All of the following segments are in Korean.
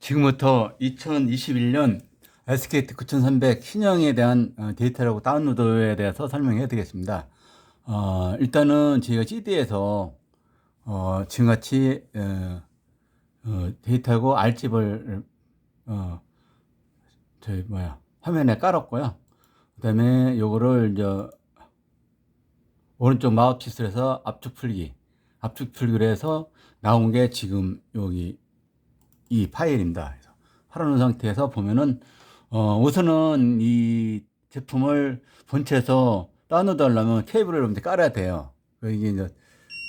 지금부터 2021년 SKT 9300 신형에 대한 어, 데이터라고 다운로드에 대해서 설명해 드리겠습니다. 어, 일단은 저희가 CD에서 어, 지금같이 어, 어, 데이터하고 R집을 어, 저희 뭐야 화면에 깔았고요. 그 다음에 요거를 이제 오른쪽 마우스에서 압축 풀기, 압축 풀기를 해서 나온 게 지금 여기 이 파일입니다. 그래서 팔아놓은 상태에서 보면은 어, 우선은 이 제품을 본체에서 다운로드 하려면 케이블을 여러분들 깔아야 돼요. 그 이게 이제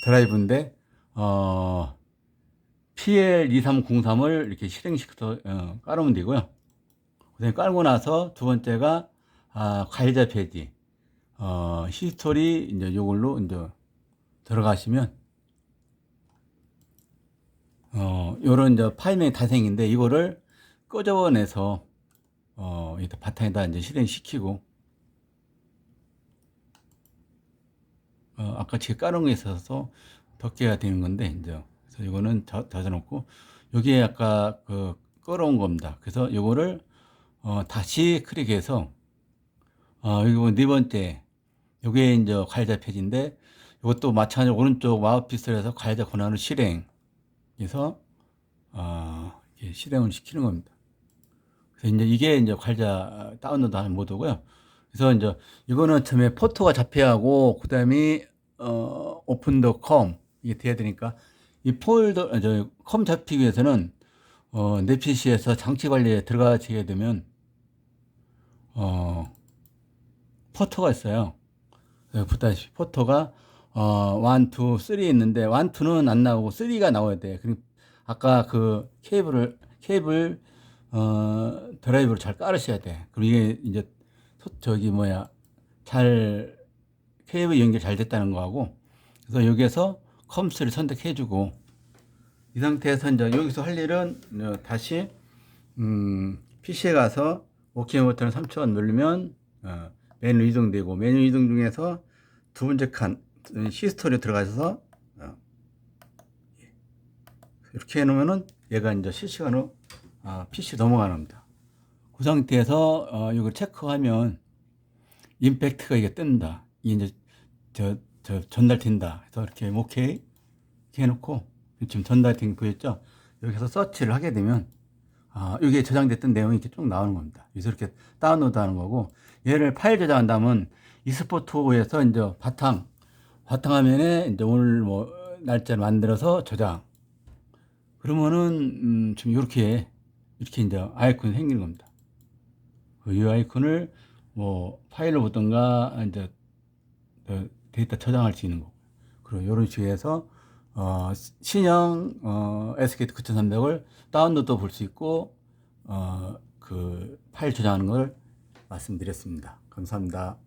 드라이브인데 어, PL2303을 이렇게 실행시켜서 어, 깔으면 되고요. 그다음에 깔고 나서 두 번째가 아, 가이자 페이지 어, 히스토리 이제 요걸로 이제 들어가시면 어, 요런 이제 파일명이 탄생인데 이거를 끄집어내서 어, 이 바탕에다 이제 실행시키고 어, 아까 제가 깔은 게 있어서 덮개가 되는 건데 이제 그래서 이거는 젖- 젖어놓고 여기에 아까 그 끌어온 겁니다. 그래서 요거를 어, 다시 클릭해서 어, 여기 네 번째 요게 이제 가이자 페이지인데 이것도 마찬가지로 오른쪽 마우스 피스에서 가이자 권한을 실행 그래서 어, 실행을 시키는 겁니다. 그래서 이제 이게 이제 관자 다운로드 하는 모드고요. 그래서 이제 이거는 처음에 포토가 잡혀야 하고 그다음에 어 오픈 더컴 이게 돼야 되니까 이 폴더 저컴 잡히기 위해서는 어 내 PC에서 장치 관리에 들어가시게 되면 어 포토가 있어요. 보다시피 포토가 어, 1, 2, 3 있는데 1, 2는 안 나오고 3가 나와야 돼. 그리고 아까 그 케이블을 케이블 어, 드라이브를 잘 깔으셔야 돼. 그리고 이게 이제 소- 저기 뭐야 잘 케이블 연결 잘 됐다는 거하고 그래서 여기에서 컴스를 선택해주고 이 상태에서 이제 여기서 할 일은 어, 다시 음, PC에 가서 오케이 버튼을 3초간 누르면 어, 메뉴 이동되고 메뉴 이동 중에서 두 번째 칸 히스토리에 들어가셔서 어, 이렇게 해놓으면은 얘가 이제 실시간으로 아, PC 넘어가는 겁니다. 그 상태에서 어, 이걸 체크하면 임팩트가 이게 뜬다. 이게 이제 저, 저 전달된다. 그래서 이렇게 오케이 이렇게 해놓고 지금 전달된 거 보였죠? 여기서 서치를 하게 되면 아, 이게 저장됐던 내용이 이렇게 쭉 나오는 겁니다. 그래서 이렇게 다운로드 하는 거고, 얘를 파일 저장한다면 e스포트에서 이제 바탕, 바탕 화면에 이제 오늘 뭐 날짜를 만들어서 저장. 그러면은, 음, 지금 이렇게, 이렇게 이제 아이콘이 생기는 겁니다. 그이 아이콘을 뭐 파일로 보던가 이제 그 데이터 저장할 수 있는 거고. 그리고 이런 식으로 해서 어, 신형 어, SKT 9300을 다운로드 볼수 있고 어, 그 파일 저장하는 걸 말씀드렸습니다. 감사합니다.